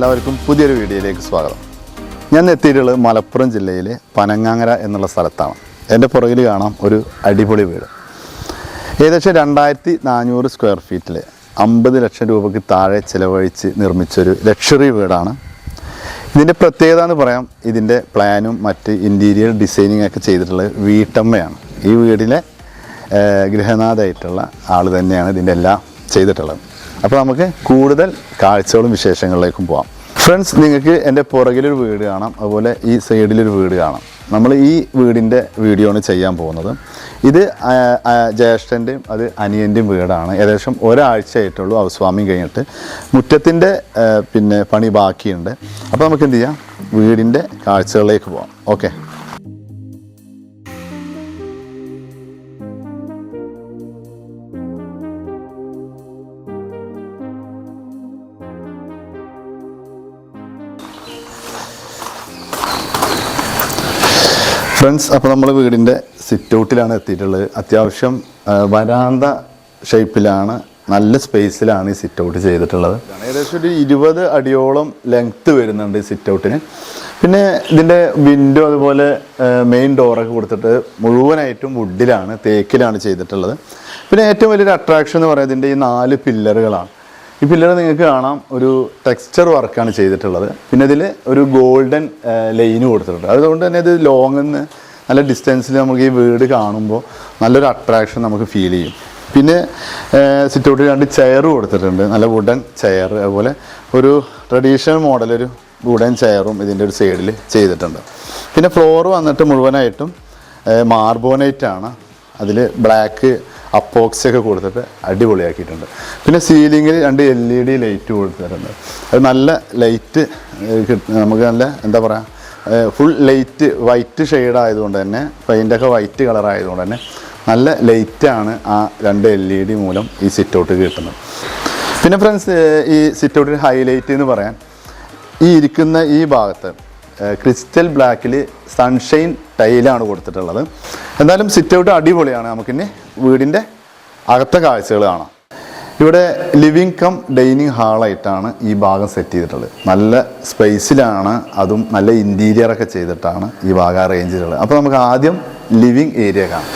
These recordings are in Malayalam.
എല്ലാവർക്കും പുതിയൊരു വീഡിയോയിലേക്ക് സ്വാഗതം. ഞാൻ എത്തിയിട്ടുള്ളത് മലപ്പുറം ജില്ലയിലെ പനങ്ങാങ്ങര എന്നുള്ള സ്ഥലത്താണ്. എന്റെ പുറകിൽ കാണാം ഒരു അടിപൊളി വീട്. ഏകദേശം രണ്ടായിരത്തി നാനൂറ് സ്ക്വയർ ഫീറ്റിൽ അമ്പത് ലക്ഷം രൂപയ്ക്ക് താഴെ ചിലവഴിച്ച് നിർമ്മിച്ചൊരു ലക്ഷറി വീടാണ്. ഇതിന്റെ പ്രത്യേകത എന്ന് പറയാം ഇതിന്റെ പ്ലാനും മറ്റ് ഇന്റീരിയർ ഡിസൈനിങ് ഒക്കെ ചെയ്തിട്ടുള്ളത് വീട്ടമ്മയാണ്. ഈ വീടിലെ ഗൃഹനാഥായിട്ടുള്ള ആൾ തന്നെയാണ് ഇതിന്റെ എല്ലാം ചെയ്തിട്ടുള്ളത്. അപ്പോൾ നമുക്ക് കൂടുതൽ കാഴ്ചകളും വിശേഷങ്ങളിലേക്കും പോകാം ഫ്രണ്ട്സ് നിങ്ങൾക്ക് എന്റെ പുറകിലൊരു വീട് കാണാം അതുപോലെ ഈ സൈഡിലൊരു വീട് കാണാം. നമ്മൾ ഈ വീടിന്റെ വീഡിയോ ആണ് ചെയ്യാൻ പോകുന്നത്. ഇത് ജ്യേഷ്ഠന്റെയും അത് അനിയന്റെയും വീടാണ്. ഏകദേശം ഒരാഴ്ചയായിട്ടുള്ളൂ അവസ്വാമി കഴിഞ്ഞിട്ട്. മുറ്റത്തിന്റെ പിന്നെ പണി ബാക്കിയുണ്ട്. അപ്പോൾ നമുക്ക് എന്ത് ചെയ്യാം? വീടിന്റെ കാഴ്ചകളിലേക്ക് പോകാം ഓക്കെ ഫ്രണ്ട്സ് അപ്പോൾ നമ്മൾ വീടിന്റെ സിറ്റ് ഔട്ടിലാണ് എത്തിയിട്ടുള്ളത്. അത്യാവശ്യം വരാന്ത ഷേപ്പിലാണ് നല്ല സ്പേസിലാണ് ഈ സിറ്റ് ഔട്ട് ചെയ്തിട്ടുള്ളത്. ഏകദേശം ഒരു ഇരുപത് അടിയോളം ലെങ്ത്ത് വരുന്നുണ്ട് ഈ സിറ്റ് ഔട്ടിന് പിന്നെ ഇതിന്റെ വിൻഡോ അതുപോലെ മെയിൻ ഡോറൊക്കെ കൊടുത്തിട്ട് മുഴുവനായിട്ടും വുഡിലാണ് തേക്കിലാണ് ചെയ്തിട്ടുള്ളത്. പിന്നെ ഏറ്റവും വലിയൊരു അട്രാക്ഷൻ എന്ന് പറയുന്നത് ഇതിന്റെ ഈ നാല് പില്ലറുകളാണ് ഈ പില്ലർ നിങ്ങൾക്ക് കാണാം. ഒരു ടെക്സ്ചർ വർക്കാണ് ചെയ്തിട്ടുള്ളത്. പിന്നെ ഇതിൽ ഒരു ഗോൾഡൻ ലൈന് കൊടുത്തിട്ടുണ്ട്. അതുകൊണ്ട് തന്നെ ഇത് ലോങ്ങിൽ നിന്ന് നല്ല ഡിസ്റ്റൻസിൽ നമുക്ക് ഈ വീട് കാണുമ്പോൾ നല്ലൊരു അട്രാക്ഷൻ നമുക്ക് ഫീൽ ചെയ്യും. പിന്നെ സിറ്റൗട്ടിൽ രണ്ട് ചെയർ കൊടുത്തിട്ടുണ്ട്. നല്ല വുഡൻ ചെയർ അതുപോലെ ഒരു ട്രഡീഷണൽ മോഡൽ ഒരു വുഡൻ ചെയറും ഇതിന്റെ ഒരു സൈഡിൽ ചെയ്തിട്ടുണ്ട്. പിന്നെ ഫ്ലോർ വന്നിട്ട് മുഴുവനായിട്ടും മാർബോനൈറ്റ് ആണ്. അതിൽ ബ്ലാക്ക് അപ്പോക്സി ഒക്കെ കൊടുത്തിട്ട് അടിപൊളിയാക്കിയിട്ടുണ്ട്. പിന്നെ സീലിങ്ങിൽ രണ്ട് എൽ ഇ ഡി ലൈറ്റ് കൊടുത്തിട്ടുണ്ട്. അത് നല്ല ലൈറ്റ് നമുക്ക് നല്ല എന്താ പറയുക ഫുൾ ലൈറ്റ് വൈറ്റ് ഷെയ്ഡ് ആയതുകൊണ്ട് തന്നെ പെയിന്റൊക്കെ വൈറ്റ് കളർ ആയതുകൊണ്ട് തന്നെ നല്ല ലൈറ്റാണ് ആ രണ്ട് എൽ ഇ ഡി മൂലം ഈ സിറ്റ് ഔട്ട് കിട്ടുന്നത്. പിന്നെ ഫ്രണ്ട്സ് ഈ സിറ്റ് ഔട്ടിന്റെ ഹൈലൈറ്റ് എന്ന് പറയാൻ ഈ ഇരിക്കുന്ന ഈ ഭാഗത്ത് ക്രിസ്റ്റൽ ബ്ലാക്കിൽ സൺഷൈൻ ടൈലാണ് കൊടുത്തിട്ടുള്ളത്. എന്തായാലും സിറ്റ് ഔട്ട് അടിപൊളിയാണ് നമുക്കിനി വീടിന്റെ അകത്തെ കാഴ്ചകൾ കാണാം. ഇവിടെ ലിവിങ് കം ഡൈനിങ് ഹാളായിട്ടാണ് ഈ ഭാഗം സെറ്റ് ചെയ്തിട്ടുള്ളത്. നല്ല സ്പേസിലാണ് അതും നല്ല ഇന്റീരിയറൊക്കെ ചെയ്തിട്ടാണ് ഈ ഭാഗം അറേഞ്ച് ചെയ്തിട്ടുള്ളത്. അപ്പോൾ നമുക്ക് ആദ്യം ലിവിങ് ഏരിയ കാണാം.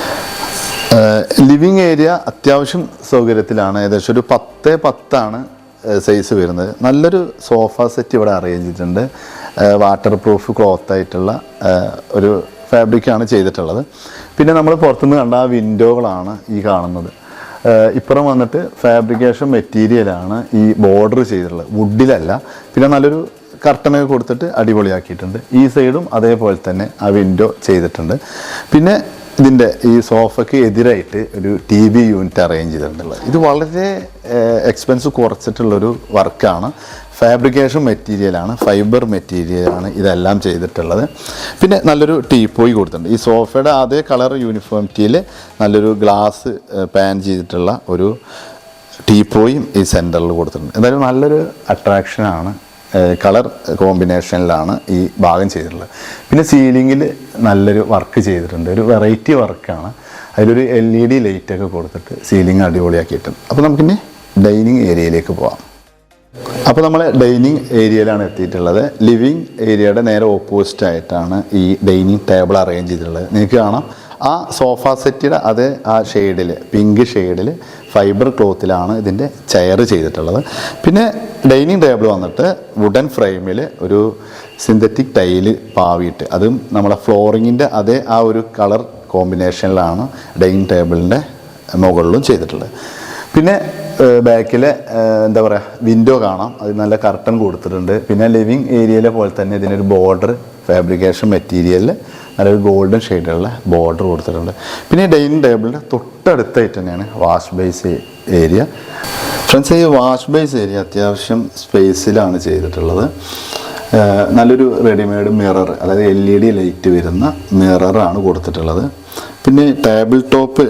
ലിവിങ് ഏരിയ അത്യാവശ്യം സൗകര്യത്തിലാണ്. ഏകദേശം ഒരു പത്ത് പത്താണ് സൈസ് വരുന്നത്. നല്ലൊരു സോഫ സെറ്റ് ഇവിടെ അറേഞ്ച് ചെയ്തിട്ടുണ്ട്. വാട്ടർ പ്രൂഫ് ക്ലോത്ത് ആയിട്ടുള്ള ഒരു ഫാബ്രിക്കാണ് ചെയ്തിട്ടുള്ളത്. പിന്നെ നമ്മൾ പുറത്തുനിന്ന് കണ്ട ആ വിൻഡോകളാണ് ഈ കാണുന്നത്. ഇപ്പുറം വന്നിട്ട് ഫാബ്രിക്കേഷൻ മെറ്റീരിയലാണ് ഈ ബോർഡർ ചെയ്തിട്ടുള്ളത്. വുഡിലല്ല പിന്നെ നല്ലൊരു കർട്ടനൊക്കെ കൊടുത്തിട്ട് അടിപൊളിയാക്കിയിട്ടുണ്ട്. ഈ സൈഡും അതേപോലെ തന്നെ ആ വിൻഡോ ചെയ്തിട്ടുണ്ട്. പിന്നെ ഇതിന്റെ ഈ സോഫയ്ക്ക് എതിരായിട്ട് ഒരു ടി വി യൂണിറ്റ് അറേഞ്ച് ചെയ്തിട്ടുള്ളത്. ഇത് വളരെ എക്സ്പെൻസ് കുറച്ചിട്ടുള്ളൊരു വർക്കാണ് ഫാബ്രിക്കേഷൻ മെറ്റീരിയലാണ് ഫൈബർ മെറ്റീരിയലാണ് ഇതെല്ലാം ചെയ്തിട്ടുള്ളത്. പിന്നെ നല്ലൊരു ടീപ്പോയി കൊടുത്തിട്ടുണ്ട്. ഈ സോഫയുടെ അതേ കളർ യൂണിഫോമിറ്റിയിൽ നല്ലൊരു ഗ്ലാസ് പാൻ ചെയ്തിട്ടുള്ള ഒരു ടീപ്പോയും ഈ സെന്ററിൽ കൊടുത്തിട്ടുണ്ട്. എന്തായാലും നല്ലൊരു അട്രാക്ഷനാണ് കളർ കോമ്പിനേഷനിലാണ് ഈ ഭാഗം ചെയ്തിട്ടുള്ളത്. പിന്നെ സീലിങ്ങിൽ നല്ലൊരു വർക്ക് ചെയ്തിട്ടുണ്ട്. ഒരു വെറൈറ്റി വർക്കാണ് അതിലൊരു എൽ ഇ ഡി ലൈറ്റൊക്കെ കൊടുത്തിട്ട് സീലിംഗ് അടിപൊളിയാക്കിയിട്ടുണ്ട്. അപ്പോൾ നമുക്കിനി ഡൈനിങ് ഏരിയയിലേക്ക് പോവാം. അപ്പോൾ നമ്മൾ ഡൈനിങ് ഏരിയയിലാണ് എത്തിയിട്ടുള്ളത്. ലിവിങ് ഏരിയയുടെ നേരെ ഓപ്പോസിറ്റ് ആയിട്ടാണ് ഈ ഡൈനിങ് ടേബിൾ അറേഞ്ച് ചെയ്തിട്ടുള്ളത്. നിങ്ങൾക്ക് കാണാം. ആ സോഫ സെറ്റിയുടെ അതേ ആ ഷെയ്ഡിൽ പിങ്ക് ഷെയ്ഡിൽ ഫൈബർ ക്ലോത്തിലാണ് ഇതിന്റെ ചെയർ ചെയ്തിട്ടുള്ളത്. പിന്നെ ഡൈനിങ് ടേബിൾ വന്നിട്ട് വുഡൻ ഫ്രെയിമിൽ ഒരു സിന്തറ്റിക് ടൈൽ പാവിയിട്ട് അതും നമ്മളെ ഫ്ലോറിങ്ങിന്റെ അതേ ആ ഒരു കളർ കോമ്പിനേഷനിലാണ് ഡൈനിങ് ടേബിളിന്റെ മുകളിലും ചെയ്തിട്ടുള്ളത്. പിന്നെ ബാക്കിലെ എന്താ പറയുക വിൻഡോ കാണാം. അത് നല്ല കർട്ടൻ കൊടുത്തിട്ടുണ്ട്. പിന്നെ ലിവിങ് ഏരിയയിലെ പോലെ തന്നെ ഇതിനൊരു ബോർഡർ ഫാബ്രിക്കേഷൻ മെറ്റീരിയലിൽ നല്ലൊരു ഗോൾഡൻ ഷെയ്ഡുള്ള ബോർഡർ കൊടുത്തിട്ടുണ്ട്. പിന്നെ ഡൈനിങ് ടേബിളിന്റെ തൊട്ടടുത്തായിട്ട് തന്നെയാണ് വാഷ് ബേസ് ഏരിയ ഫ്രണ്ട്സ് ഈ വാഷ് ബേസ് ഏരിയ അത്യാവശ്യം സ്പേസിലാണ് ചെയ്തിട്ടുള്ളത്. നല്ലൊരു റെഡിമെയ്ഡ് മിറർ അതായത് എൽ ഇ ഡി ലൈറ്റ് വരുന്ന മിററാണ് കൊടുത്തിട്ടുള്ളത്. പിന്നെ ടേബിൾ ടോപ്പ്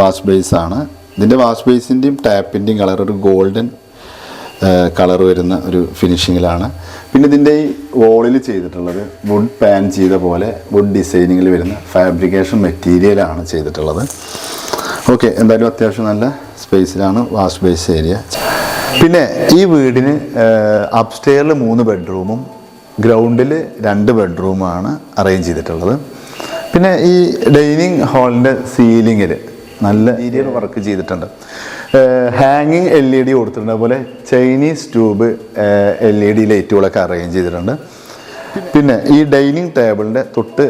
വാഷ് ബേസ് ആണ്. ഇതിന്റെ വാഷ് ബേസിന്റെയും ടാപ്പിന്റെയും കളർ ഒരു ഗോൾഡൻ കളർ വരുന്ന ഒരു ഫിനിഷിങ്ങിലാണ്. പിന്നെ ഇതിന്റെ ഈ വോളിൽ ചെയ്തിട്ടുള്ളത് വുഡ് പാൻ ചെയ്ത പോലെ വുഡ് ഡിസൈനിങ്ങിൽ വരുന്ന ഫാബ്രിക്കേഷൻ മെറ്റീരിയലാണ് ചെയ്തിട്ടുള്ളത്. ഓക്കെ എന്തായാലും അത്യാവശ്യം നല്ല സ്പേസിലാണ് വാഷ് ബേസ് ഏരിയ പിന്നെ ഈ വീടിന് അപ്സ്റ്റെയറിൽ മൂന്ന് ബെഡ്റൂമും ഗ്രൗണ്ടിൽ രണ്ട് ബെഡ്റൂമാണ് അറേഞ്ച് ചെയ്തിട്ടുള്ളത്. പിന്നെ ഈ ഡൈനിങ് ഹാളിന്റെ സീലിങ്ങിൽ നല്ല ഇന്റീരിയർ വർക്ക് ചെയ്തിട്ടുണ്ട്. ഹാങ്ങിങ് എൽ ഇ ഡി കൊടുത്തിട്ടുണ്ട്. അതുപോലെ Chinese tube L E D ലൈറ്റുകളൊക്കെ arrange ചെയ്തിട്ടുണ്ട്. പിന്നെ ഈ ഡൈനിങ് ടേബിളിന്റെ തൊട്ട്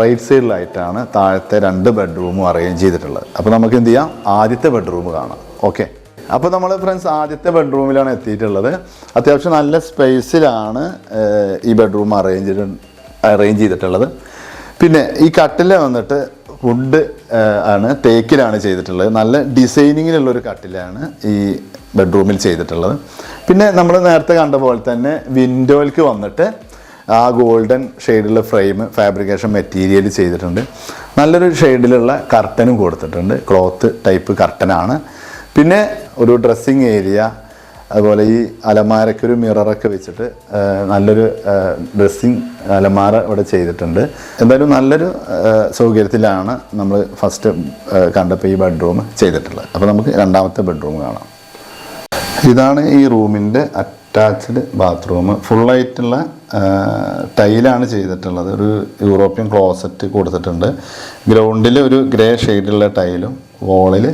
റൈറ്റ് സൈഡിലായിട്ടാണ് താഴത്തെ രണ്ട് ബെഡ്റൂമും അറേഞ്ച് ചെയ്തിട്ടുള്ളത്. അപ്പോൾ നമുക്ക് എന്ത് ചെയ്യാം? ആദ്യത്തെ ബെഡ്റൂം കാണാം. ഓക്കെ അപ്പോൾ നമ്മൾ ഫ്രണ്ട്സ് ആദ്യത്തെ ബെഡ്റൂമിലാണ് എത്തിയിട്ടുള്ളത്. അത്യാവശ്യം നല്ല സ്പേസിലാണ് ഈ ബെഡ്റൂം അറേഞ്ച് അറേഞ്ച് ചെയ്തിട്ടുള്ളത്. പിന്നെ ഈ കട്ടിലെ വന്നിട്ട് വുഡ് ആണ് തേക്കിലാണ് ചെയ്തിട്ടുള്ളത്. നല്ല ഡിസൈനിങ്ങിലുള്ള ഒരു കട്ടിലാണ് ഈ ബെഡ്റൂമിൽ ചെയ്തിട്ടുള്ളത്. പിന്നെ നമ്മൾ നേരത്തെ കണ്ട പോലെ തന്നെ വിൻഡോയിലേക്ക് വന്നിട്ട് ആ ഗോൾഡൻ ഷെയ്ഡുള്ള ഫ്രെയിം ഫാബ്രിക്കേഷൻ മെറ്റീരിയൽ ചെയ്തിട്ടുണ്ട്. നല്ലൊരു ഷെയ്ഡിലുള്ള കർട്ടനും കൊടുത്തിട്ടുണ്ട്. ക്ലോത്ത് ടൈപ്പ് കർട്ടനാണ് പിന്നെ ഒരു ഡ്രസ്സിങ് ഏരിയ അതുപോലെ ഈ അലമാരയ്ക്ക് ഒരു മിററൊക്കെ വെച്ചിട്ട് നല്ലൊരു ഡ്രസ്സിങ് അലമാര ഇവിടെ ചെയ്തിട്ടുണ്ട്. എന്തായാലും നല്ലൊരു സൗകര്യത്തിലാണ് നമ്മൾ ഫസ്റ്റ് കണ്ടപ്പോൾ ഈ ബെഡ്റൂം ചെയ്തിട്ടുള്ളത്. അപ്പോൾ നമുക്ക് രണ്ടാമത്തെ ബെഡ്റൂം കാണാം. ഇതാണ് ഈ റൂമിന്റെ അറ്റാച്ച്ഡ് ബാത്റൂം ഫുള്ളായിട്ടുള്ള ടൈലാണ് ചെയ്തിട്ടുള്ളത്. ഒരു യൂറോപ്യൻ ക്ലോസറ്റ് കൊടുത്തിട്ടുണ്ട്. ഗ്രൗണ്ടിൽ ഒരു ഗ്രേ ഷെയ്ഡുള്ള ടൈലും വോളിൽ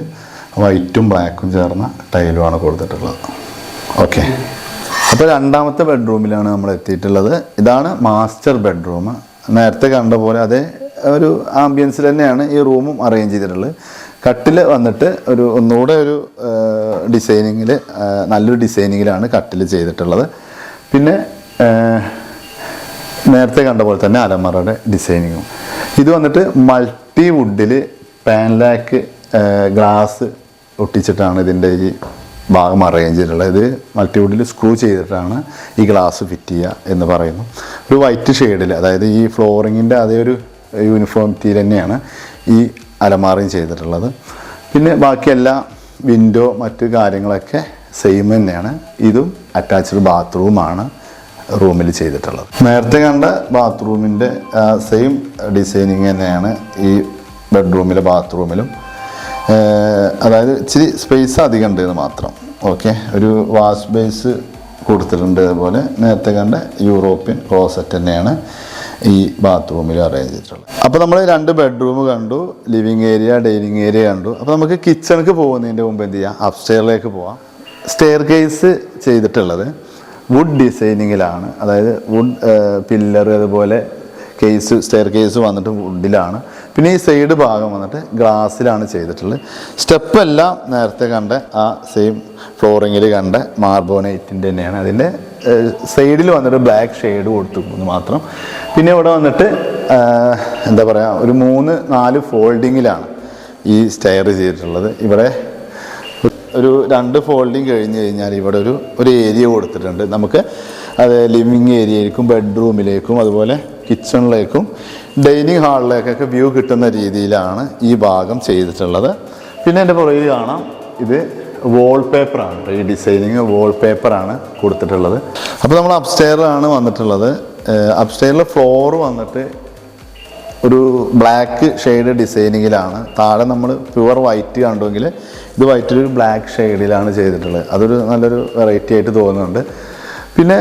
വൈറ്റും ബ്ലാക്കും ചേർന്ന ടൈലുമാണ് കൊടുത്തിട്ടുള്ളത്. ഓക്കെ. അപ്പോൾ രണ്ടാമത്തെ ബെഡ്റൂമിലാണ് നമ്മൾ എത്തിയിട്ടുള്ളത്. ഇതാണ് മാസ്റ്റർ ബെഡ്റൂം. നേരത്തെ കണ്ട പോലെ അതേ ഒരു ആംബിയൻസിൽ തന്നെയാണ് ഈ റൂമും അറേഞ്ച് ചെയ്തിട്ടുള്ളത്. കട്ടിൽ വന്നിട്ട് ഒരു ഒന്നുകൂടെ ഒരു ഡിസൈനിങ്ങിൽ നല്ലൊരു ഡിസൈനിങ്ങിലാണ് കട്ടിൽ ചെയ്തിട്ടുള്ളത്. പിന്നെ നേരത്തെ കണ്ട പോലെ തന്നെ അലമറയുടെ ഡിസൈനിങ്ങും ഇത് വന്നിട്ട് മൾട്ടി വുഡിൽ പാൻലാക്ക് ഗ്ലാസ് ഒട്ടിച്ചിട്ടാണ് ഇതിന്റെ ഈ ഭാഗം അറേഞ്ച് ചെയ്തിട്ടുള്ളത്. ഇത് മൾട്ടിവുഡിൽ സ്ക്രൂ ചെയ്തിട്ടാണ് ഈ ഗ്ലാസ് ഫിറ്റ് ചെയ്യുക എന്ന് പറയുന്നു. ഒരു വൈറ്റ് ഷെയ്ഡിൽ അതായത് ഈ ഫ്ലോറിങ്ങിന്റെ അതേ ഒരു യൂണിഫോമിറ്റി തന്നെയാണ് ഈ അലമാറയും ചെയ്തിട്ടുള്ളത്. പിന്നെ ബാക്കി എല്ലാ വിൻഡോ മറ്റ് കാര്യങ്ങളൊക്കെ സെയിം തന്നെയാണ്. ഇതും അറ്റാച്ച്ഡ് ബാത്റൂമാണ് റൂമിൽ ചെയ്തിട്ടുള്ളത്. നേരത്തെ കണ്ട ബാത്റൂമിന്റെ സെയിം ഡിസൈനിങ് തന്നെയാണ് ഈ ബെഡ്റൂമിലെ ബാത്റൂമിലും അതായത് ഇച്ചിരി സ്പേസ് അധികം ഉണ്ട് എന്ന് മാത്രം. ഓക്കെ ഒരു വാഷ് ബേസ് കൊടുത്തിട്ടുണ്ട് അതുപോലെ നേരത്തെ കണ്ട യൂറോപ്യൻ ക്ലോസറ്റ് തന്നെയാണ് ഈ ബാത്റൂമിൽ അറേഞ്ച് ചെയ്തിട്ടുള്ളത്. അപ്പോൾ നമ്മൾ രണ്ട് ബെഡ്റൂം കണ്ടു ലിവിങ് ഏരിയ ഡൈനിങ് ഏരിയ കണ്ടു. അപ്പോൾ നമുക്ക് കിച്ചണിക്ക് പോകുന്നതിന്റെ മുമ്പ് എന്ത് ചെയ്യാം? അപ്സ്റ്റെയറിലേക്ക് പോവാം. സ്റ്റെയർ കേസ് ചെയ്തിട്ടുള്ളത് വുഡ് ഡിസൈനിങ്ങിലാണ് അതായത് വുഡ് പില്ലർ അതുപോലെ കേസ് സ്റ്റെയർ കേസ് വന്നിട്ട് വുഡിലാണ് പിന്നെ ഈ സൈഡ് ഭാഗം വന്നിട്ട് ഗ്ലാസ്സിലാണ് ചെയ്തിട്ടുള്ളത്. സ്റ്റെപ്പ് എല്ലാം നേരത്തെ കണ്ട ആ സെയിം ഫ്ലോറിങ്ങിൽ കണ്ട മാർബോണൈറ്റിന്റെ തന്നെയാണ്. അതിന്റെ സൈഡിൽ വന്നിട്ട് ബ്ലാക്ക് ഷെയ്ഡ് കൊടുത്തു മാത്രം. പിന്നെ ഇവിടെ വന്നിട്ട് എന്താ പറയുക ഒരു മൂന്ന് നാല് ഫോൾഡിങ്ങിലാണ് ഈ സ്റ്റെയർ ചെയ്തിട്ടുള്ളത്. ഇവിടെ ഒരു രണ്ട് ഫോൾഡിങ് കഴിഞ്ഞ് കഴിഞ്ഞാൽ ഇവിടെ ഒരു ഒരു ഏരിയ കൊടുത്തിട്ടുണ്ട്. നമുക്ക് അത് ലിവിങ് ഏരിയയിലേക്കും ബെഡ്റൂമിലേക്കും അതുപോലെ കിച്ചണിലേക്കും ഡൈനിങ് ഹാളിലേക്കൊക്കെ വ്യൂ കിട്ടുന്ന രീതിയിലാണ് ഈ ഭാഗം ചെയ്തിട്ടുള്ളത്. പിന്നെ എന്റെ പുറകിൽ കാണാം ഇത് വോൾ പേപ്പറാണ് ഈ ഡിസൈനിങ് വോൾ പേപ്പറാണ് കൊടുത്തിട്ടുള്ളത്. അപ്പോൾ നമ്മൾ അപ്സ്റ്റെയറിലാണ് വന്നിട്ടുള്ളത്. അപ്സ്റ്റെയറിലെ ഫ്ലോർ വന്നിട്ട് ഒരു ബ്ലാക്ക് ഷെയ്ഡ് ഡിസൈനിങ്ങിലാണ് താഴെ നമ്മൾ പ്യുവർ വൈറ്റ് കണ്ടുവെങ്കിൽ ഇത് വൈറ്റ് ഒരു ബ്ലാക്ക് ഷെയ്ഡിലാണ് ചെയ്തിട്ടുള്ളത്. അതൊരു നല്ലൊരു വെറൈറ്റി ആയിട്ട് തോന്നുന്നുണ്ട്. പിന്നെ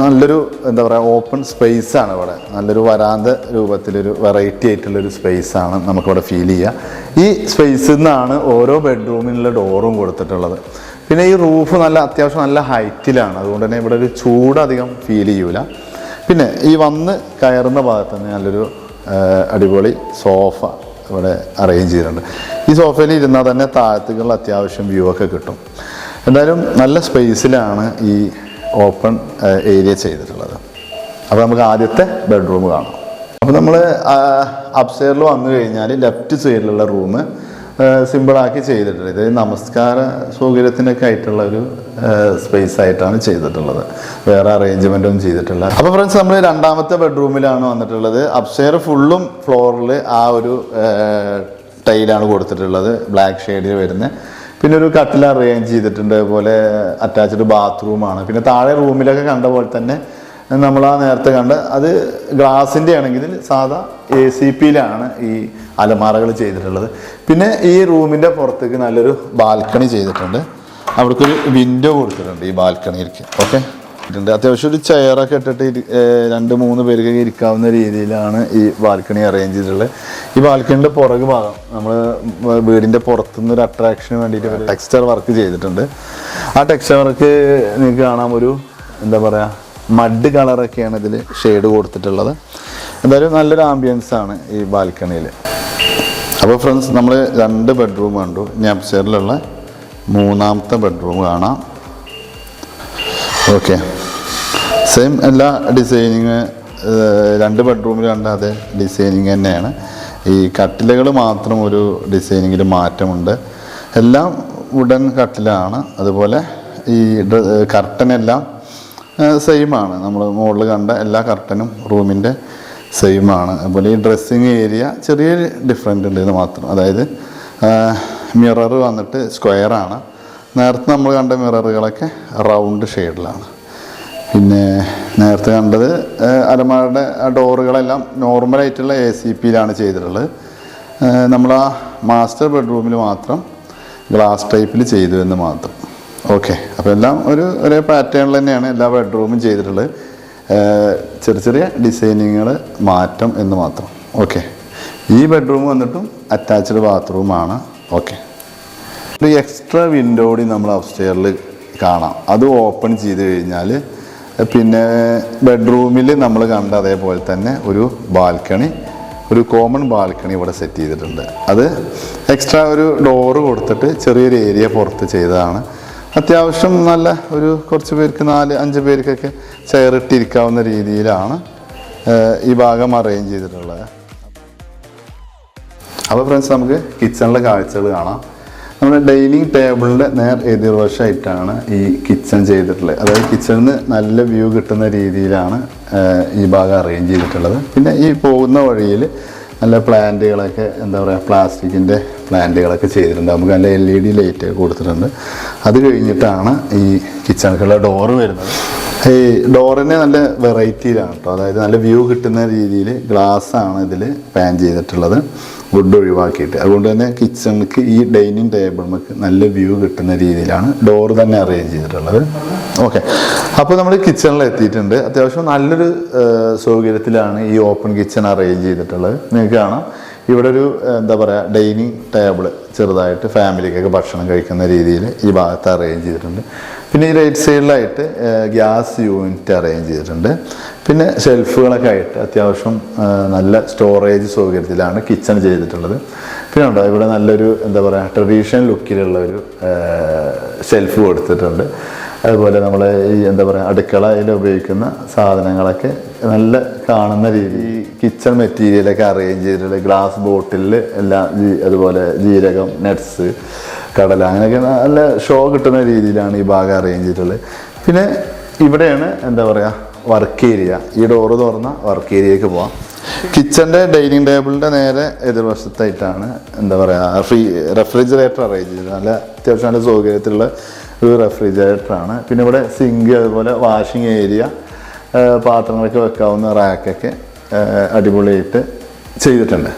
നല്ലൊരു എന്താ പറയുക ഓപ്പൺ സ്പേസ് ആണ് ഇവിടെ. നല്ലൊരു വരാന്ത രൂപത്തിലൊരു വെറൈറ്റി ആയിട്ടുള്ളൊരു സ്പേസ് ആണ് നമുക്കിവിടെ ഫീൽ ചെയ്യുക ഈ സ്പേസിൽ നിന്നാണ് ഓരോ ബെഡ്റൂമിനുള്ള ഡോറും കൊടുത്തിട്ടുള്ളത്. പിന്നെ ഈ റൂഫ് നല്ല അത്യാവശ്യം നല്ല ഹൈറ്റിലാണ് അതുകൊണ്ട് തന്നെ ഇവിടെ ഒരു ചൂട് അധികം ഫീൽ ചെയ്യൂല. പിന്നെ ഈ വന്ന് കയറുന്ന ഭാഗത്ത് തന്നെ നല്ലൊരു അടിപൊളി സോഫ ഇവിടെ അറേഞ്ച് ചെയ്തിട്ടുണ്ട്. ഈ സോഫയിൽ ഇരുന്നാൽ തന്നെ താഴത്തുകളിൽ അത്യാവശ്യം വ്യൂ ഒക്കെ കിട്ടും. എന്തായാലും നല്ല സ്പേസിലാണ് ഈ ഓപ്പൺ ഏരിയ ചെയ്തിട്ടുള്ളത്. അപ്പോൾ നമുക്ക് ആദ്യത്തെ ബെഡ്റൂം കാണാം. അപ്പോൾ നമ്മൾ അപ്സ്റ്റെയറിൽ വന്നു കഴിഞ്ഞാൽ ലെഫ്റ്റ് സൈഡിലുള്ള റൂം സിമ്പിളാക്കി ചെയ്തിട്ടുള്ളത് ഇത് നമസ്കാര സൗകര്യത്തിനൊക്കെ ആയിട്ടുള്ള ഒരു സ്പേസ് ആയിട്ടാണ് ചെയ്തിട്ടുള്ളത്. വേറെ അറേഞ്ച്മെന്റ് ഒന്നും ചെയ്തിട്ടില്ല. അപ്പോൾ ഫ്രണ്ട്സ് നമ്മൾ രണ്ടാമത്തെ ബെഡ്റൂമിലാണ് വന്നിട്ടുള്ളത്. അപ്സ്റ്റെയർ ഫുള്ളും ഫ്ലോറിൽ ആ ഒരു ടൈലാണ് കൊടുത്തിട്ടുള്ളത്. ബ്ലാക്ക് ഷെയ്ഡിൽ വരുന്നത് പിന്നെ ഒരു കട്ടിൽ അറേഞ്ച് ചെയ്തിട്ടുണ്ട് അതുപോലെ അറ്റാച്ച്ഡ് ബാത്റൂമാണ് പിന്നെ താഴെ റൂമിലൊക്കെ കണ്ട പോലെ തന്നെ നമ്മൾ ആ നേരത്തെ കണ്ട അത് ഗ്ലാസിന്റെ ആണെങ്കിൽ സാധാ എ സി പിയിലാണ് ഈ അലമാറകൾ ചെയ്തിട്ടുള്ളത്. പിന്നെ ഈ റൂമിന്റെ പുറത്തേക്ക് നല്ലൊരു ബാൽക്കണി ചെയ്തിട്ടുണ്ട്. അവിടേക്കൊരു വിൻഡോ കൊടുത്തിട്ടുണ്ട് ഈ ബാൽക്കണിയിലേക്ക്. ഓക്കെ ഇട്ടുണ്ട് അത്യാവശ്യം ഒരു ചെയറൊക്കെ ഇട്ടിട്ട് രണ്ട് മൂന്ന് പേർക്ക് ഇരിക്കാവുന്ന രീതിയിലാണ് ഈ ബാൽക്കണി അറേഞ്ച് ചെയ്തിട്ടുള്ളത്. ഈ ബാൽക്കണിയുടെ പുറകു ഭാഗം നമ്മൾ വീടിന്റെ പുറത്തുനിന്ന് ഒരു അട്രാക്ഷന് വേണ്ടിയിട്ട് ടെക്സ്ചർ വർക്ക് ചെയ്തിട്ടുണ്ട്. ആ ടെക്സ്ചർ വർക്ക് നിങ്ങൾക്ക് കാണാം. ഒരു എന്താ പറയുക മഡ് കളറൊക്കെയാണ് ഇതിൽ ഷെയ്ഡ് കൊടുത്തിട്ടുള്ളത്. എന്തായാലും നല്ലൊരു ആംബിയൻസ് ആണ് ഈ ബാൽക്കണിയിൽ അപ്പോൾ ഫ്രണ്ട്സ് നമ്മൾ രണ്ട് ബെഡ്റൂം കണ്ടു. ഞാൻ അപ്സ്റ്റേറിലുള്ള മൂന്നാമത്തെ ബെഡ്റൂം കാണാം. ഓക്കെ സെയിം എല്ലാ ഡിസൈനിങ് രണ്ട് ബെഡ്റൂമിൽ കണ്ട അതേ ഡിസൈനിങ് തന്നെയാണ്. ഈ കട്ടിലുകൾ മാത്രം ഒരു ഡിസൈനിങ്ങിൽ മാറ്റമുണ്ട്. എല്ലാം വുഡൻ കട്ടിലാണ്. അതുപോലെ ഈ കർട്ടൻ എല്ലാം സെയിം ആണ്. നമ്മൾ മുകളിൽ കണ്ട എല്ലാ കർട്ടനും റൂമിന്റെ സെയിം ആണ്. അതുപോലെ ഈ ഡ്രസ്സിങ് ഏരിയ ചെറിയ ഡിഫറെന്റ് ഉണ്ട് ഇത് മാത്രം. അതായത് മിറർ വന്നിട്ട് സ്ക്വയർ ആണ്. നേരത്തെ നമ്മൾ കണ്ട മിററുകളൊക്കെ റൗണ്ട് ഷെയ്ഡിലാണ്. പിന്നെ നേരത്തെ കണ്ടത് അലമാരുടെ ഡോറുകളെല്ലാം നോർമലായിട്ടുള്ള എ സി പിയിലാണ് ചെയ്തിട്ടുള്ളത്. നമ്മൾ ആ മാസ്റ്റർ ബെഡ്റൂമിൽ മാത്രം ഗ്ലാസ് ടൈപ്പിൽ ചെയ്തു എന്ന് മാത്രം. ഓക്കെ. അപ്പോൾ എല്ലാം ഒരു ഒരേ പാറ്റേണിൽ തന്നെയാണ് എല്ലാ ബെഡ്റൂമും ചെയ്തിട്ടുള്ളത്. ചെറിയ ചെറിയ ഡിസൈനിങ്ങൾ മാറ്റം എന്ന് മാത്രം. ഓക്കെ. ഈ ബെഡ്റൂം വന്നിട്ടും അറ്റാച്ച്ഡ് ബാത്റൂമാണ്. ഓക്കെ. ഒരു എക്സ്ട്രാ വിൻഡോ കൂടി നമ്മൾ അപ്സ്റ്റെയറിൽ കാണാം. അത് ഓപ്പൺ ചെയ്ത് കഴിഞ്ഞാൽ പിന്നെ ബെഡ്റൂമിൽ നമ്മൾ കണ്ട അതേപോലെ തന്നെ ഒരു ബാൽക്കണി ഒരു കോമൺ ബാൽക്കണി ഇവിടെ സെറ്റ് ചെയ്തിട്ടുണ്ട്. അത് എക്സ്ട്രാ ഒരു ഡോറ് കൊടുത്തിട്ട് ചെറിയൊരു ഏരിയ പുറത്ത് ചെയ്തതാണ്. അത്യാവശ്യം നല്ല ഒരു കുറച്ച് പേർക്ക് നാല് അഞ്ച് പേർക്കൊക്കെ ചെയറിട്ടിരിക്കാവുന്ന രീതിയിലാണ് ഈ ഭാഗം അറേഞ്ച് ചെയ്തിട്ടുള്ളത്. അപ്പോൾ ഫ്രണ്ട്സ് നമുക്ക് കിച്ചണിലെ കാഴ്ചകൾ കാണാം. നമ്മുടെ ഡൈനിങ് ടേബിളിന്റെ നേർ എതിർവശമായിട്ടാണ് ഈ കിച്ചൺ ചെയ്തിട്ടുള്ളത്. അതായത് കിച്ചണിൽ നിന്ന് നല്ല വ്യൂ കിട്ടുന്ന രീതിയിലാണ് ഈ ഭാഗം അറേഞ്ച് ചെയ്തിട്ടുള്ളത്. പിന്നെ ഈ പോകുന്ന വഴിയിൽ നല്ല പ്ലാന്റുകളൊക്കെ എന്താ പറയുക പ്ലാസ്റ്റിക്കിന്റെ പ്ലാന്റുകളൊക്കെ ചെയ്തിട്ടുണ്ട്. നമുക്ക് നല്ല എൽ ഇ ഡി ലൈറ്റ് കൊടുത്തിട്ടുണ്ട്. അത് കഴിഞ്ഞിട്ടാണ് ഈ കിച്ചണക്കുള്ള ഡോറ് വരുന്നത്. ഈ ഡോറിന് നല്ല വെറൈറ്റിയിലാണ് കേട്ടോ അതായത് നല്ല വ്യൂ കിട്ടുന്ന രീതിയിൽ ഗ്ലാസ് ആണ് ഇതിൽ പാൻ ചെയ്തിട്ടുള്ളത്. വുഡ് ഒഴിവാക്കിയിട്ട്. അതുകൊണ്ട് തന്നെ കിച്ചണിക്ക് ഈ ഡൈനിങ് ടേബിളിലേക്ക് നല്ല വ്യൂ കിട്ടുന്ന രീതിയിലാണ് ഡോർ തന്നെ അറേഞ്ച് ചെയ്തിട്ടുള്ളത്. ഓക്കെ അപ്പോൾ നമ്മൾ കിച്ചണിൽ എത്തിയിട്ടുണ്ട്. അത്യാവശ്യം നല്ലൊരു സൗകര്യത്തിലാണ് ഈ ഓപ്പൺ കിച്ചൺ അറേഞ്ച് ചെയ്തിട്ടുള്ളത്. നിങ്ങൾക്ക് കാണാം. ഇവിടെ ഒരു എന്താ പറയുക ഡൈനിങ് ടേബിൾ ചെറുതായിട്ട് ഫാമിലിക്കൊക്കെ ഭക്ഷണം കഴിക്കുന്ന രീതിയിൽ ഈ ഭാഗത്ത് അറേഞ്ച് ചെയ്തിട്ടുണ്ട്. പിന്നെ ഈ റൈറ്റ് സൈഡിലായിട്ട് ഗ്യാസ് യൂണിറ്റ് അറേഞ്ച് ചെയ്തിട്ടുണ്ട്. പിന്നെ ഷെൽഫുകളൊക്കെ ആയിട്ട് അത്യാവശ്യം നല്ല സ്റ്റോറേജ് സൗകര്യത്തിലാണ് കിച്ചൺ ചെയ്തിട്ടുള്ളത്. പിന്നെ ഉണ്ടോ ഇവിടെ നല്ലൊരു എന്താ പറയുക ട്രഡീഷണൽ ലുക്കിലുള്ള ഒരു ഷെൽഫ് കൊടുത്തിട്ടുണ്ട്. അതുപോലെ നമ്മൾ ഈ എന്താ പറയുക അടുക്കളയിൽ ഉപയോഗിക്കുന്ന സാധനങ്ങളൊക്കെ നല്ല കാണുന്ന രീതി കിച്ചൺ മെറ്റീരിയലൊക്കെ അറേഞ്ച് ചെയ്തിട്ടുള്ള ഗ്ലാസ് ബോട്ടിലിൽ എല്ലാം അതുപോലെ ജീരകം നട്ട്സ് കടല അങ്ങനെയൊക്കെ നല്ല ഷോ കിട്ടുന്ന രീതിയിലാണ് ഈ ഭാഗം അറേഞ്ച് ചെയ്തിട്ടുള്ളത്. പിന്നെ ഇവിടെയാണ് എന്താ പറയുക വർക്ക് ഏരിയ ഈ ഡോറ് തുറന്ന വർക്ക് ഏരിയക്ക് പോവാം. കിച്ചന്റെ ഡൈനിങ് ടേബിളിന്റെ നേരെ എതിർവശത്തായിട്ടാണ് എന്താ പറയുക ഫ്രീ റെഫ്രിജറേറ്റർ അറേഞ്ച് ചെയ്തത്. നല്ല അത്യാവശ്യം നല്ല സൗകര്യത്തിലുള്ള ഒരു റെഫ്രിജറേറ്ററാണ്. പിന്നെ ഇവിടെ സിങ്ക് അതുപോലെ വാഷിംഗ് ഏരിയ പാത്രങ്ങളൊക്കെ വെക്കാവുന്ന റാക്കൊക്കെ അടിപൊളിയായിട്ട് ചെയ്തിട്ടുണ്ട്.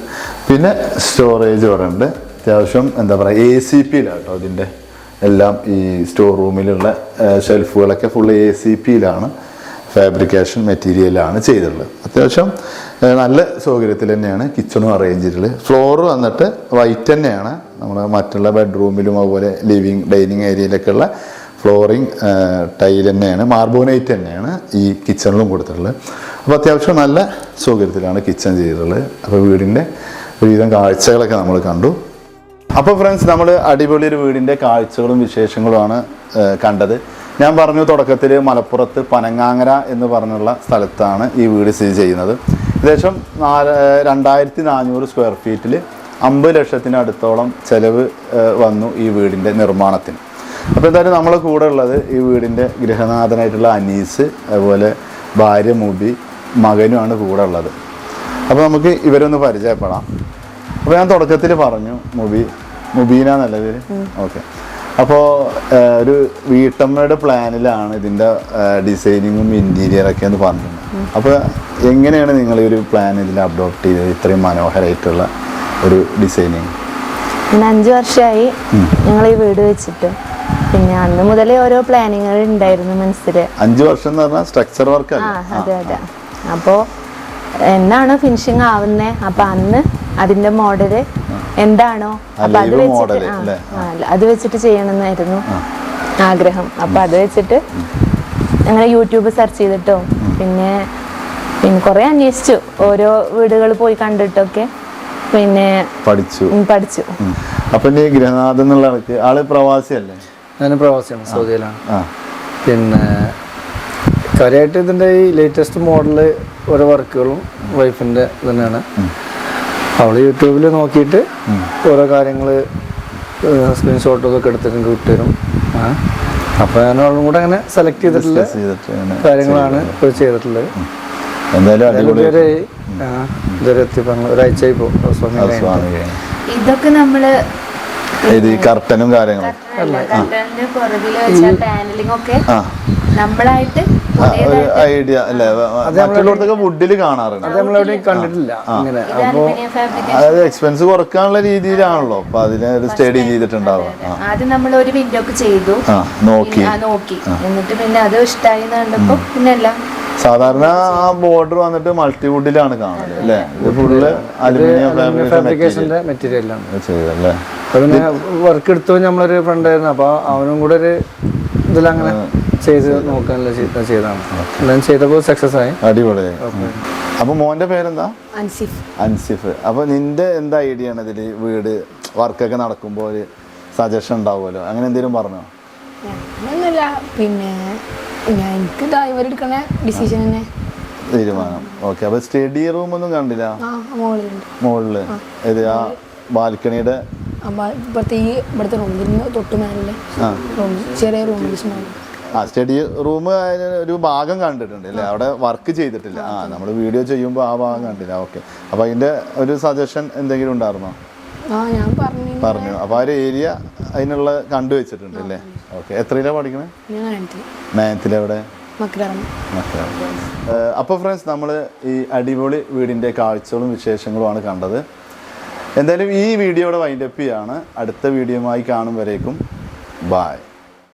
പിന്നെ സ്റ്റോറേജ് ഇവിടെ ഉണ്ട്. അത്യാവശ്യം എന്താ പറയുക എ സി പിയിലാട്ടോ ഇതിന്റെ എല്ലാം ഈ സ്റ്റോർ റൂമിലുള്ള ഷെൽഫുകളൊക്കെ ഫുൾ എ സി പിയിലാണ് ഫാബ്രിക്കേഷൻ മെറ്റീരിയലാണ് ചെയ്തിട്ടുള്ളത്. അത്യാവശ്യം നല്ല സൗകര്യത്തിൽ തന്നെയാണ് കിച്ചണും അറേഞ്ച് ചെയ്തിട്ടുള്ളത്. ഫ്ലോർ വന്നിട്ട് വൈറ്റ് തന്നെയാണ്. നമ്മുടെ മറ്റുള്ള ബെഡ്റൂമിലും അതുപോലെ ലിവിങ് ഡൈനിങ് ഏരിയയിലൊക്കെയുള്ള ഫ്ലോറിങ് ടൈൽ തന്നെയാണ് മാർബോണൈറ്റ് തന്നെയാണ് ഈ കിച്ചണിലും കൊടുത്തിട്ടുള്ളത്. അപ്പോൾ അത്യാവശ്യം നല്ല സൗകര്യത്തിലാണ് കിച്ചൺ ചെയ്തിട്ടുള്ളത്. അപ്പോൾ വീടിന്റെ ഒരുവിധം കാഴ്ചകളൊക്കെ നമ്മൾ കണ്ടു. അപ്പോൾ ഫ്രണ്ട്സ് നമ്മൾ അടിപൊളി ഒരു വീടിന്റെ കാഴ്ചകളും വിശേഷങ്ങളുമാണ് കണ്ടത്. ഞാൻ പറഞ്ഞു തുടക്കത്തിൽ മലപ്പുറത്ത് പനങ്ങാങ്ങര എന്ന് പറഞ്ഞുള്ള സ്ഥലത്താണ് ഈ വീട് സ്ഥിതി ചെയ്യുന്നത്. ഏകദേശം നാല് രണ്ടായിരത്തി നാനൂറ് സ്ക്വയർ ഫീറ്റിൽ അമ്പത് ലക്ഷത്തിനടുത്തോളം ചിലവ് വന്നു ഈ വീടിന്റെ നിർമ്മാണത്തിന്. അപ്പോൾ എന്തായാലും നമ്മളെ കൂടെ ഉള്ളത് ഈ വീടിന്റെ ഗൃഹനാഥനായിട്ടുള്ള അനീസ് അതുപോലെ ഭാര്യ മുബി മകനുമാണ് കൂടെ ഉള്ളത്. അപ്പോൾ നമുക്ക് ഇവരൊന്ന് പരിചയപ്പെടാം. അപ്പോൾ ഞാൻ തുടക്കത്തിൽ പറഞ്ഞു മുബി മുബീന എന്നല്ല പേര് ഓക്കെ. അപ്പോൾ ഒരു വീട്ടമ്മയുടെ പ്ലാനിലാണ് ഇതിന്റെ ഡിസൈനിങ്ങും ഇന്റീരിയറൊക്കെ എന്ന് പറഞ്ഞിട്ടുണ്ട് അപ്പോൾ എങ്ങനെയാണ് നിങ്ങൾ ഈ ഒരു പ്ലാൻ ഇതിൽ അഡോപ്റ്റ് ചെയ്തത്? ഇത്രയും മനോഹരമായിട്ടുള്ള ഒരു ഡിസൈനിങ് പിന്നെ അഞ്ച് വർഷമായി ഞങ്ങൾ ഈ വീട് വെച്ചിട്ട്. പിന്നെ അന്ന് മുതലേ ഓരോ പ്ലാനിങ്ങുകൾ ഉണ്ടായിരുന്നു മനസ്സിൽ അഞ്ച് വർഷം എന്ന് പറഞ്ഞാൽ സ്ട്രക്ചർ വർക്ക് ആ അതെ അതെ. അപ്പോൾ എന്നാണോ ഫിനിഷിങ് ആവുന്നത് അപ്പൊ അന്ന് അതിന്റെ മോഡൽ എന്താണോ? അപ്പൊ അത് വെച്ചിട്ട് അത് വെച്ചിട്ട് ചെയ്യണമെന്നായിരുന്നു ആഗ്രഹം. അപ്പൊ അത് വെച്ചിട്ട് അങ്ങനെ യൂട്യൂബ് സെർച്ച് ചെയ്തിട്ടോ. പിന്നെ പിന്നെ കുറെ അന്വേഷിച്ചു. ഓരോ വീടുകൾ പോയി കണ്ടിട്ടൊക്കെ. പിന്നെ പഠിച്ചു. പഠിച്ചു. അപ്പൊ ഈ ഗൃഹനാഥൻ എന്നുള്ള ആൾക്ക് ആൾ പ്രവാസിയല്ലേ? ഞാൻ പ്രവാസിയാണ് സൗദിയിലാണ്. പിന്നെ കാര്യമായിട്ട് ഇതിന്റെ ഈ ലേറ്റസ്റ്റ് മോഡൽ ഓരോ വർക്കുകളും വൈഫിന്റെ തന്നെയാണ്. അവൾ യൂട്യൂബിൽ നോക്കിയിട്ട് ഓരോ കാര്യങ്ങൾ സ്ക്രീൻഷോട്ടൊക്കെ എടുത്തിട്ട് വിട്ടുതരും. അപ്പൊ അപ്പോൾ ഞാൻ അവളും കൂടെ അങ്ങനെ സെലക്ട് ചെയ്തിട്ടുള്ള ചെയ്തിട്ട് കാര്യങ്ങളാണ് ഇപ്പോൾ ചെയ്തിട്ടുള്ളത്. എന്തായാലും അടിപൊളി. ഒരാഴ്ചയായി ഇതൊക്കെ നമ്മൾ ഇത് ഈ കർട്ടനും കാര്യങ്ങളും. നമ്മളായിട്ട് ഒരു ഐഡിയ അല്ലേ? വുഡിൽ കാണാറുണ്ട്. അതായത് എക്സ്പെൻസ് കുറക്കാനുള്ള രീതിയിലാണല്ലോ. അപ്പൊ അതിനെ ഒരു സ്റ്റഡി ചെയ്തിട്ടുണ്ടാവുക. ആദ്യം നമ്മൾ ഒരു വിൻഡോക്ക് ചെയ്തു. നോക്കി. നോക്കി. എന്നിട്ട് പിന്നെ അത് ഇഷ്ടമായി കണ്ടപ്പോ പിന്നെ എല്ലാം സാധാരണ ആ ബോർഡർ വന്നിട്ട് മൾട്ടി മൾട്ടിവുഡിലാണ് കാണുന്നത് അല്ലേ? ഇത് ഫുള്ള് അലുമിനിയം മെറ്റീരിയലാണ് ചെയ്തല്ലേ? പിന്നെ വർക്ക് എടുത്തു നമ്മളൊരു ഫ്രണ്ട് ആയിരുന്നു. അപ്പൊ അവനും കൂടെ ഒരു ഇതിലങ്ങനെ ചെയ്ത് നോക്കാനുള്ള ചെയ്തപ്പോ എല്ലാം ചെയ്തപ്പോൾ സക്സസ് ആയി. അടിപൊളി. അപ്പൊ മോന്റെ പേരെന്താ? അൻസിഫ്. അൻസിഫ്. അപ്പൊ നിന്റെ എന്താ ഐഡിയ ആണ് ഇതിൽ വീട് വർക്കൊക്കെ നടക്കുമ്പോൾ ഒരു സജഷൻ ഉണ്ടാവുമല്ലോ? അങ്ങനെ എന്തെങ്കിലും പറഞ്ഞോ? പിന്നെ എനിക്ക് ഇതാ ഇവരെടുക്കണ? ഡിസിഷൻ തന്നെ. തീരുമാനം. ഓക്കെ അപ്പൊ സ്റ്റഡി റൂം ഒന്നും കണ്ടില്ല? മുകളിൽ ഇത് ആ ബാൽക്കണിയുടെ ഇപ്പോഴത്തെ ഈ ഇവിടുത്തെ റൂമിൽ തൊട്ട് മേലെ റൂം ചെറിയ സ്മോൾ ആ സ്റ്റഡി റൂം ഒരു ഭാഗം കണ്ടിട്ടുണ്ട് അല്ലേ? അവിടെ വർക്ക് ചെയ്തിട്ടില്ല. ആ നമ്മൾ വീഡിയോ ചെയ്യുമ്പോൾ ആ ഭാഗം കണ്ടില്ല. ഓക്കെ അപ്പോൾ അതിന്റെ ഒരു സജഷൻ എന്തെങ്കിലും ഉണ്ടായിരുന്നോ? പറഞ്ഞു പറഞ്ഞു. അപ്പോൾ ആ ഒരു ഏരിയ അതിനുള്ള കണ്ടുവച്ചിട്ടുണ്ട് അല്ലേ? ഓക്കെ. എത്രയിലാണ് പഠിക്കണേ? അപ്പോൾ ഫ്രണ്ട്സ് നമ്മൾ ഈ അടിപൊളി വീടിന്റെ കാഴ്ചകളും വിശേഷങ്ങളുമാണ് കണ്ടത്. എന്തായാലും ഈ വീഡിയോയുടെ വൈൻഡപ്പ് ചെയ്യാണ്. അടുത്ത വീഡിയോയുമായി കാണും വരേക്കും. ബായ്